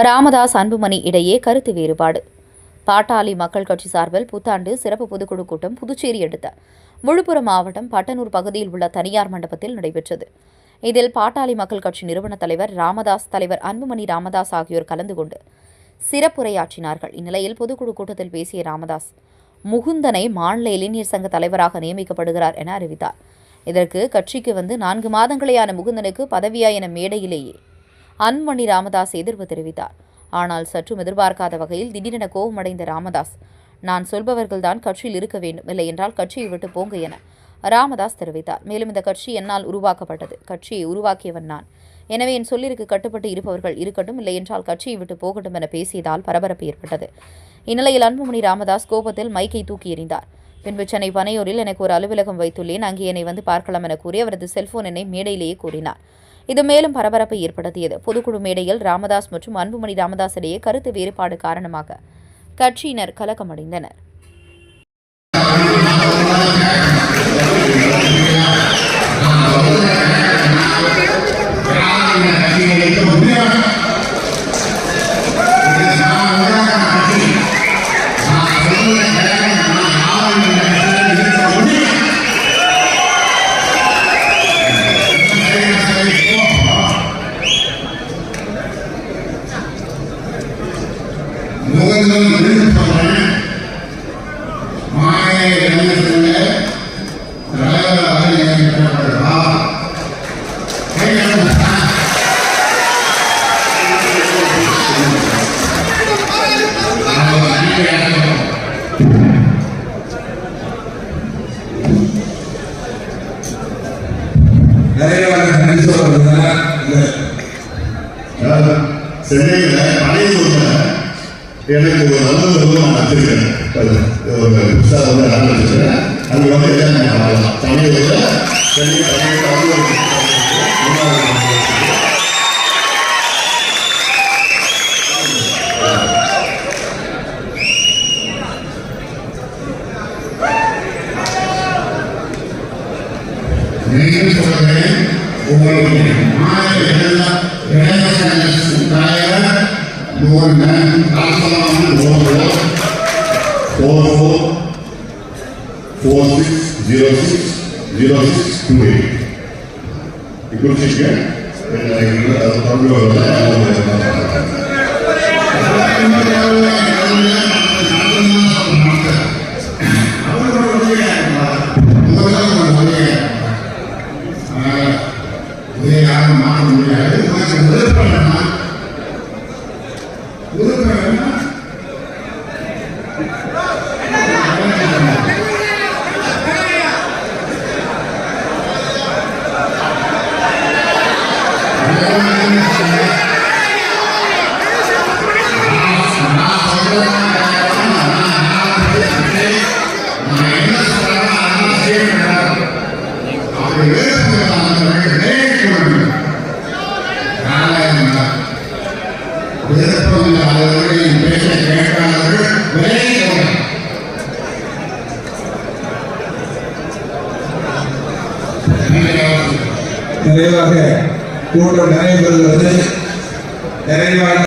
ராமதாஸ் அன்புமணி இடையே கருத்து வேறுபாடு. பாட்டாளி மக்கள் கட்சி சார்பில் புத்தாண்டு சிறப்பு பொதுக்குழு கூட்டம் புதுச்சேரி அடுத்த. விழுப்புரம் மாவட்டம் பட்டனூர் பகுதியில் உள்ள தனியார் மண்டபத்தில் நடைபெற்றது. இதில் பாட்டாளி மக்கள் கட்சி நிறுவன தலைவர் ராமதாஸ் தலைவர் அன்புமணி ராமதாஸ் ஆகியோர் கலந்து கொண்டு சிறப்புரையாற்றினார்கள். இந்நிலையில் பொதுக்குழு கூட்டத்தில் பேசிய ராமதாஸ் முகுந்தனை மாநில இளைஞர் சங்க தலைவராக நியமிக்கப்படுகிறார் என அறிவித்தார். இதற்கு கட்சிக்கு வந்து நான்கு மாதங்களேயான முகுந்தனுக்கு பதவியா என மேடையிலேயே அன்புமணி ராமதாஸ் எதிர்ப்பு தெரிவித்தார். ஆனால் சற்றும் எதிர்பார்க்காத வகையில் திடீரென கோபமடைந்த ராமதாஸ் நான் சொல்பவர்கள்தான் கட்சியில் இருக்க வேண்டும். இல்லை என்றால் கட்சியை விட்டு போங்க என ராமதாஸ் தெரிவித்தார். மேலும் இந்த கட்சி என்னால் உருவாக்கப்பட்டது. கட்சியை உருவாக்கியவன் நான். எனவே என் சொல்லிற்கு கட்டுப்பட்டு இருப்பவர்கள் இருக்கட்டும் இல்லை என்றால் கட்சியை விட்டு போகட்டும் என பேசியதால் பரபரப்பு ஏற்பட்டது. இந்நிலையில் அன்புமணி ராமதாஸ் கோபத்தில் மைக்கை தூக்கி எறிந்தார். பின்பு சென்னை பனையூரில் எனக்கு ஒரு அலுவலகம் வைத்துள்ளேன். அங்கே என்னை வந்து பார்க்கலாம் என கூறி அவரது செல்போன் என்னை மேடையிலேயே கூறினார். இது மேலும் பரபரப்பை ஏற்படுத்தியது. பொதுக்குழு மேடையில் ராமதாஸ் மற்றும் அன்புமணி ராமதாஸ் இடையே கருத்து வேறுபாடு காரணமாக கட்சியினர் கலக்கமடைந்தனர். முகங்கள் விழுந்தவர்கள் மாயை இளைஞர்கள தலைவராக நியமிக்கப்படுகிறார் நிறைய நன்றி சொல்றதுனால சென்னையில் பழையூர்ல எனக்கு ஒரு நல்ல அலுவலகம் நான் வச்சிருக்கேன் ஒரு புதுசாக வந்து ஆரம்பிச்சிருக்கேன். அங்கே வந்து என்ன பண்ணலாம்? பழையூர்ல சென்னை பழையூர் மீண்டும் சொல்கிறேன் உங்களுக்கு மாநில தலைவர் Mukanthan Rasalaman six zero six zero six two eight குறிச்சிக்க அவர்களுடைய இதை யாரும் மாற்ற முடியாது உனக்கு விருப்பம்னா நிறைவாக கூட்டம் நடைபெறுவது நிறைவாக